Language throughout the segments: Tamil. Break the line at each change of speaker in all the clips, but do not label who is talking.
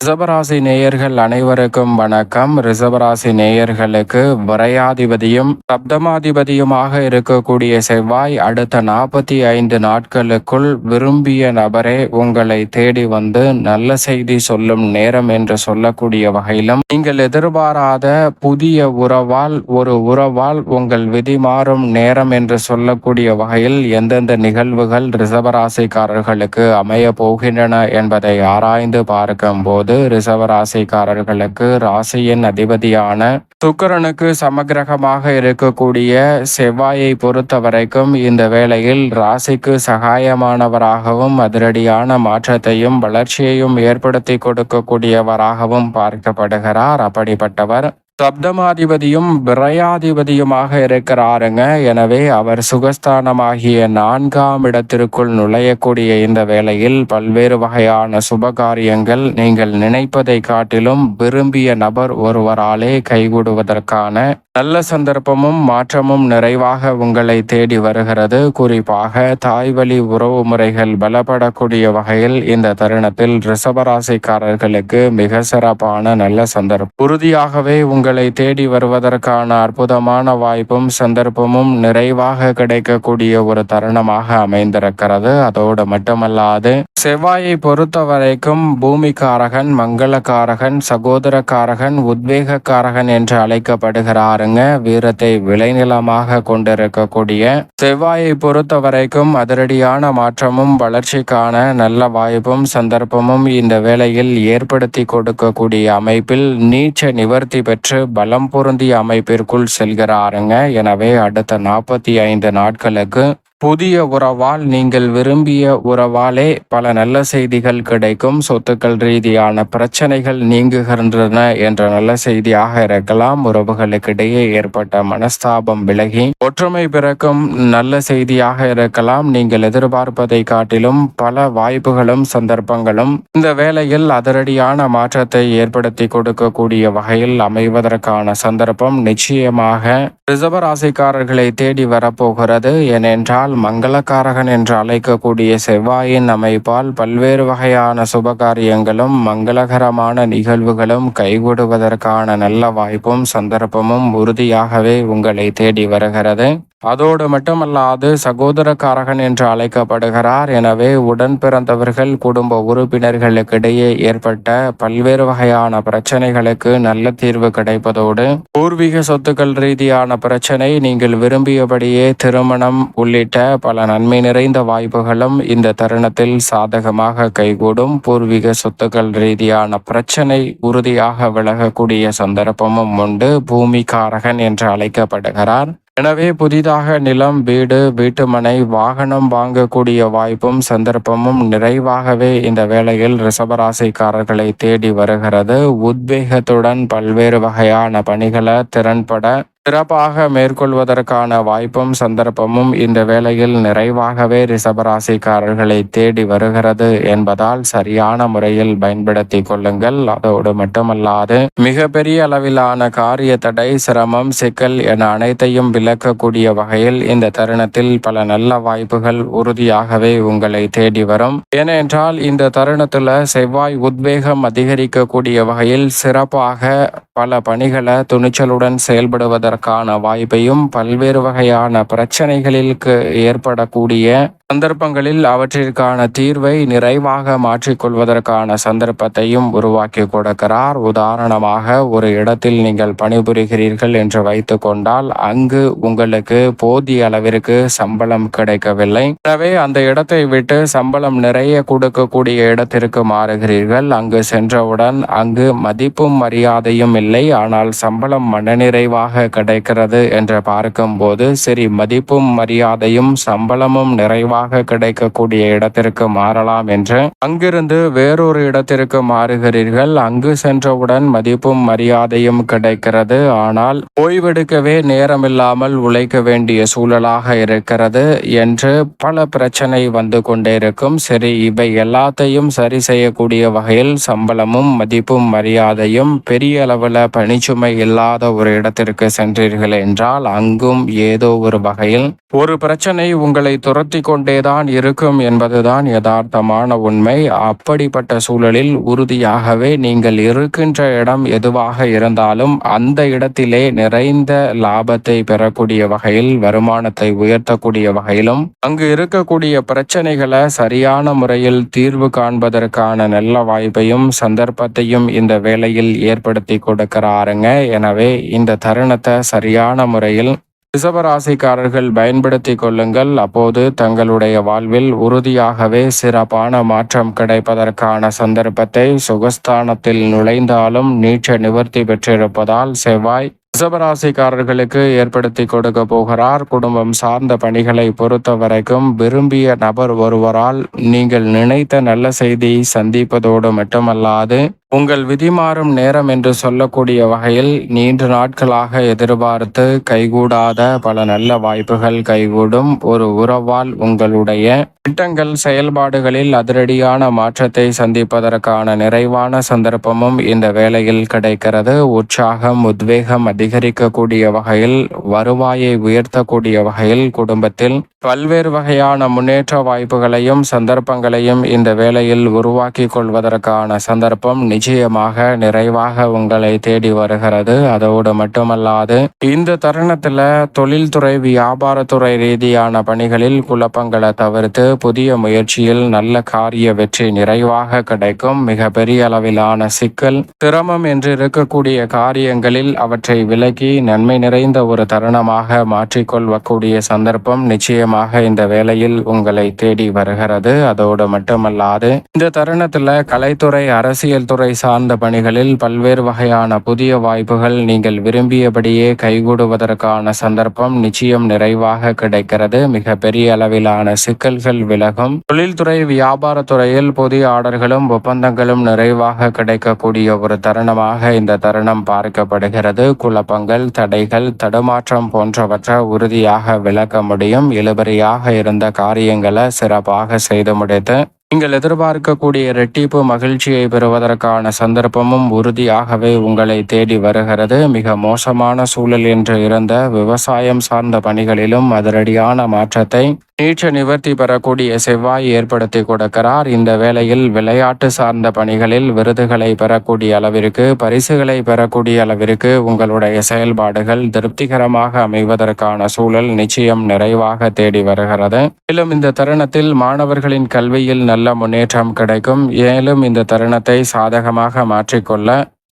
ரிசபராசி நேயர்கள் அனைவருக்கும் வணக்கம். ரிசபராசி நேயர்களுக்கு விரையாதிபதியும் சப்தமாதிபதியுமாக இருக்கக்கூடிய செவ்வாய் அடுத்த நாற்பத்தி ஐந்து நாட்களுக்குள் விரும்பிய நபரே உங்களை தேடி வந்து நல்ல செய்தி சொல்லும் நேரம் என்று சொல்லக்கூடிய வகையிலும் நீங்கள் எதிர்பாராத புதிய உறவால் ஒரு உறவால் உங்கள் விதி மாறும் நேரம் என்று சொல்லக்கூடிய வகையில் எந்தெந்த நிகழ்வுகள் ரிசபராசிக்காரர்களுக்கு அமைய போகின்றன என்பதை ஆராய்ந்து பார்க்கும் போது போது ராசிக்காரர்களுக்கு ராசியின் அதிபதியான சுக்கரனுக்கு சமகிரகமாக இருக்கக்கூடிய செவ்வாயை பொறுத்த வரைக்கும் இந்த வேளையில் ராசிக்கு சகாயமானவராகவும் அதிரடியான மாற்றத்தையும் வளர்ச்சியையும் ஏற்படுத்தி கொடுக்கக்கூடியவராகவும் பார்க்கப்படுகிறார். அப்படிப்பட்டவர் சப்தமாதிபதியும் விரையாதிபதியுமாக இருக்கிறாருங்க. எனவே அவர் சுகஸ்தானமாகிய நான்காம் இடத்திற்குள் நுழையக்கூடிய இந்த வேளையில் பல்வேறு வகையான சுபகாரியங்கள் நீங்கள் நினைப்பதை காட்டிலும் விரும்பிய நபர் ஒருவராலே கைகூடுவதற்கான நல்ல சந்தர்ப்பமும் மாற்றமும் நிறைவாக உங்களை தேடி வருகிறது. குறிப்பாக தாய்வழி உறவு முறைகள் பலப்படக்கூடிய வகையில் இந்த தருணத்தில் ரிஷபராசிக்காரர்களுக்கு மிக சிறப்பான நல்ல சந்தர்ப்பம். உறுதியாகவே உங்கள் தேடி வருவதற்கான அற்புதமான வாய்ப்பும் சந்தர்ப்பமும் நிறைவாக கிடைக்கக்கூடிய ஒரு தருணமாக அமைந்திருக்கிறது. அதோடு மட்டுமல்லாது செவ்வாயை பொறுத்த வரைக்கும் பூமிக்காரகன் மங்களக்காரகன் சகோதரக்காரகன் உத்வேகக்காரகன் என்று அழைக்கப்படுகிறாருங்க. வீரத்தை விளைநிலமாக கொண்டிருக்கக்கூடிய செவ்வாயை பொறுத்த வரைக்கும் அதிரடியான மாற்றமும் வளர்ச்சிக்கான நல்ல வாய்ப்பும் சந்தர்ப்பமும் இந்த வேளையில் ஏற்படுத்தி கொடுக்கக்கூடிய அமைப்பில் நீச்ச நிவர்த்தி பெற்று பலம் பொருந்திய அமைப்பிற்குள் செல்கிறாருங்க. எனவே அடுத்த நாற்பத்தி ஐந்து நாட்களுக்கு புதிய உறவால் நீங்கள் விரும்பிய உறவாலே பல நல்ல செய்திகள் கிடைக்கும். சொத்துக்கள் ரீதியான பிரச்சனைகள் நீங்குகின்றன என்ற நல்ல செய்தியாக இருக்கலாம். உறவுகளுக்கிடையே ஏற்பட்ட மனஸ்தாபம் விலகி ஒற்றுமை பிறக்கும் நல்ல செய்தியாக இருக்கலாம். நீங்கள் எதிர்பார்ப்பதை காட்டிலும் பல வாய்ப்புகளும் சந்தர்ப்பங்களும் இந்த வேளையில் அதிரடியான மாற்றத்தை ஏற்படுத்தி கொடுக்கக்கூடிய வகையில் அமைவதற்கான சந்தர்ப்பம் நிச்சயமாக ரிசர்வராசிக்காரர்களை தேடி வரப்போகிறது. ஏனென்றால் ஆனால் மங்களக்காரகன் என்று அழைக்கக்கூடிய செவ்வாயின் அமைப்பால் பல்வேறு வகையான சுபகாரியங்களும் மங்களகரமான நிகழ்வுகளும் கைகூடுவதற்கான நல்ல வாய்ப்பும் சந்தர்ப்பமும் உறுதியாகவே உங்களை தேடி வருகிறது. அதோடு மட்டுமல்லாது சகோதரக்காரகன் என்று அழைக்கப்படுகிறார். எனவே உடன் பிறந்தவர்கள் குடும்ப உறுப்பினர்களுக்கிடையே ஏற்பட்ட பல்வேறு வகையான பிரச்சனைகளுக்கு நல்ல தீர்வு கிடைப்பதோடு பூர்வீக சொத்துக்கள் ரீதியான பிரச்சனை நீங்கள் விரும்பியபடியே திருமணம் உள்ளிட்ட பல நன்மை நிறைந்த வாய்ப்புகளும் இந்த தருணத்தில் சாதகமாக கைகூடும். பூர்வீக சொத்துக்கள் ரீதியான பிரச்சனை உறுதியாக விலகக்கூடிய சந்தர்ப்பமும் உண்டு. பூமிக்காரகன் என்று அழைக்கப்படுகிறார். எனவே புதிதாக நிலம் வீடு வீட்டுமனை வாகனம் வாங்கக்கூடிய வாய்ப்பும் சந்தர்ப்பமும் நிறைவாகவே இந்த வேளையில் ரிசபராசிக்காரர்களை தேடி வருகிறது. உத்வேகத்துடன் பல்வேறு வகையான பணிகளை திறன்பட சிறப்பாக மேற்கொள்வதற்கான வாய்ப்பும் சந்தர்ப்பமும் இந்த வேளையில் நிறைவாகவே ரிசபராசிக்காரர்களை தேடி வருகிறது என்பதால் சரியான முறையில் பயன்படுத்தி கொள்ளுங்கள். அதோடு மட்டுமல்லாது மிகப்பெரிய அளவிலான காரிய தடை சிரமம் சிக்கல் என அனைத்தையும் விளக்கக்கூடிய வகையில் இந்த தருணத்தில் பல நல்ல வாய்ப்புகள் உறுதியாகவே உங்களை தேடி வரும். ஏனென்றால் இந்த தருணத்தில் செவ்வாய் உத்வேகம் அதிகரிக்கக்கூடிய வகையில் சிறப்பாக பல பணிகளை துணிச்சலுடன் செயல்படுவதற்கு வருவதற்கான வாய்ப்பையும் பல்வேறு வகையான பிரச்சனைகளுக்கு ஏற்படக்கூடிய சந்தர்ப்பங்களில் அவற்றிற்கான தீர்வை நிறைவாக மாற்றிக்கொள்வதற்கான சந்தர்ப்பத்தையும் உருவாக்கி கொடுக்கிறார். உதாரணமாக ஒரு இடத்தில் நீங்கள் பணிபுரிகிறீர்கள் என்று வைத்து கொண்டால் அங்கு உங்களுக்கு போதிய அளவிற்கு சம்பளம் கிடைக்கவில்லை. எனவே அந்த இடத்தை விட்டு சம்பளம் நிறைய கொடுக்கக்கூடிய இடத்திற்கு மாறுகிறீர்கள். அங்கு சென்றவுடன் அங்கு மதிப்பும் மரியாதையும் இல்லை. ஆனால் சம்பளம் மனநிறைவாக கிடைக்கிறது என்று பார்க்கும்போது சரி மதிப்பும் மரியாதையும் சம்பளமும் நிறைவாக கிடைக்கக்கூடிய இடத்திற்கு மாறலாம் என்று. அங்கிருந்து வேறொரு இடத்திற்கு மாறுகிறீர்கள். அங்கு சென்றவுடன் மதிப்பும் மரியாதையும் கிடைக்கிறது. ஆனால் ஓய்வெடுக்கவே நேரமில்லாமல் உழைக்க வேண்டிய சூழலாக இருக்கிறது என்று பல பிரச்சனை வந்து கொண்டே இருக்கும் சரி இவை எல்லாத்தையும் சரி செய்யக்கூடிய வகையில் சம்பளமும் மதிப்பும் மரியாதையும் பெரிய அளவில் பணிச்சுமை இல்லாத ஒரு இடத்திற்கு சென்று சென்றீர்கள் என்றால் அங்கும் ஏதோ ஒரு வகையில் ஒரு பிரச்சனை உங்களை துரத்தி கொண்டேதான் இருக்கும் என்பதுதான் யதார்த்தமான உண்மை. அப்படிப்பட்ட சூழலில் உறுதியாகவே நீங்கள் இருக்கின்ற இடம் எதுவாக இருந்தாலும் அந்த இடத்திலே நிறைந்த லாபத்தை பெறக்கூடிய வகையில் வருமானத்தை உயர்த்தக்கூடிய வகையிலும் அங்கு இருக்கக்கூடிய பிரச்சனைகளை சரியான முறையில் தீர்வு காண்பதற்கான நல்ல வாய்ப்பையும் சந்தர்ப்பத்தையும் இந்த வேலையில் ஏற்படுத்தி கொடுக்கிறாருங்க. எனவே இந்த தருணத்தை சரியான முறையில் ரிசபராசிக்காரர்கள் பயன்படுத்தி கொள்ளுங்கள். அப்போது தங்களுடைய வாழ்வில் உறுதியாகவே சிறப்பான மாற்றம் கிடைப்பதற்கான சந்தர்ப்பத்தை சுகஸ்தானத்தில் நுழைந்தாலும் நீச்ச நிவர்த்தி பெற்றிருப்பதால் செவ்வாய் ரிசபராசிக்காரர்களுக்கு ஏற்படுத்தி கொடுக்க போகிறார். குடும்பம் சார்ந்த பணிகளை பொறுத்த வரைக்கும் விரும்பிய நபர் ஒருவரால் நீங்கள் நினைத்த நல்ல செய்தியை சந்திப்பதோடு மட்டுமல்லாது உங்கள் விதி மாறும் நேரம் என்று சொல்லக்கூடிய வகையில் நீண்ட நாட்களாக எதிர்பார்த்து கைகூடாத பல நல்ல வாய்ப்புகள் கைகூடும். ஒரு உறவால் உங்களுடைய திட்டங்கள் செயல்பாடுகளில் அதிரடியான மாற்றத்தை சந்திப்பதற்கான நிறைவான சந்தர்ப்பமும் இந்த வேளையில் கிடைக்கிறது. உற்சாகம் உத்வேகம் அதிகரிக்கக்கூடிய வகையில் வருவாயை உயர்த்தக்கூடிய வகையில் குடும்பத்தில் பல்வேறு வகையான முன்னேற்ற வாய்ப்புகளையும் சந்தர்ப்பங்களையும் இந்த வேளையில் உருவாக்கி கொள்வதற்கான சந்தர்ப்பம் நிச்சயமாக நிறைவாக உங்களை தேடி வருகிறது. அதோடு மட்டுமல்லாது இந்த தருணத்துல தொழில்துறை வியாபாரத்துறை ரீதியான பணிகளில் குழப்பங்களை தவிர்த்து புதிய முயற்சியில் நல்ல காரிய வெற்றி நிறைவாக கிடைக்கும். மிக பெரிய அளவிலான சிக்கல் சிரமம் என்று இருக்கக்கூடிய காரியங்களில் அவற்றை விலக்கி நன்மை நிறைந்த ஒரு தருணமாக மாற்றிக்கொள்ளக்கூடிய சந்தர்ப்பம் நிச்சயமாக இந்த வேளையில் உங்களை தேடி வருகிறது. அதோடு மட்டுமல்லாது இந்த தருணத்தில் கலைத்துறை அரசியல் துறை சார்ந்த பணிகளில் பல்வேறு வகையான புதிய வாய்ப்புகள் நீங்கள் விரும்பியபடியே கைகூடுவதற்கான சந்தர்ப்பம் நிச்சயம் நிறைவாக கிடைக்கிறது. மிக பெரிய அளவிலான சிக்கல்கள் விலகும். தொழில்துறை வியாபாரத்துறையில் புதிய ஆர்டர்களும் ஒப்பந்தங்களும் நிறைவாக கிடைக்கக்கூடிய ஒரு தருணமாக இந்த தருணம் பார்க்கப்படுகிறது. குழப்பங்கள் தடைகள் தடுமாற்றம் போன்றவற்றை உறுதியாக விளக்க முடியும். இழுபறியாக இருந்த காரியங்களை சிறப்பாக செய்து முடித்து நீங்கள் எதிர்பார்க்கக்கூடிய இரட்டிப்பு மகிழ்ச்சியை பெறுவதற்கான சந்தர்ப்பமும் உறுதியாகவே உங்களை தேடி வருகிறது. மிக மோசமான சூழல் என்று இருந்த விவசாயம் சார்ந்த பணிகளிலும் அதிரடியான மாற்றத்தை நீச்ச நிவர்த்தி பெறக்கூடிய செவ்வாய் ஏற்படுத்தி கொடுக்கிறார். இந்த வேளையில் விளையாட்டு சார்ந்த பணிகளில் விருதுகளை பெறக்கூடிய அளவிற்கு பரிசுகளை பெறக்கூடிய அளவிற்கு உங்களுடைய செயல்பாடுகள் திருப்திகரமாக அமைவதற்கான சூழல் நிச்சயம் நிறைவாக தேடி வருகிறது. மேலும் இந்த தருணத்தில் மாணவர்களின் கல்வியில் நல்ல நல்ல முன்னேற்றம் கிடைக்கும். மேலும் இந்த தருணத்தை சாதகமாக மாற்றிக்கொள்ள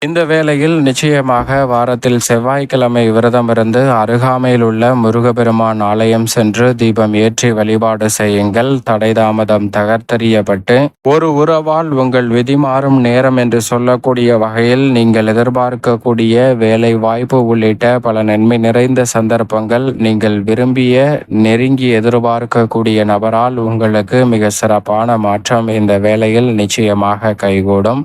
இந்த வேளையில் நிச்சயமாக வாரத்தில் செவ்வாய்க்கிழமை விரதமிருந்து அருகாமையில் உள்ள முருகபெருமான் ஆலயம் சென்று தீபம் ஏற்றி வழிபாடு செய்யுங்கள். தடை தாமதம் தகர்த்தறியப்பட்டு ஒரு உறவால் உங்கள் விதி மாறும் நேரம் என்று சொல்லக்கூடிய வகையில் நீங்கள் எதிர்பார்க்கக்கூடிய வேலை வாய்ப்பு உள்ளிட்ட பல நன்மை நிறைந்த சந்தர்ப்பங்கள் நீங்கள் விரும்பிய நெருங்கி எதிர்பார்க்கக்கூடிய நபரால் உங்களுக்கு மிக சிறப்பான மாற்றம் இந்த வேளையில் நிச்சயமாக கைகூடும்.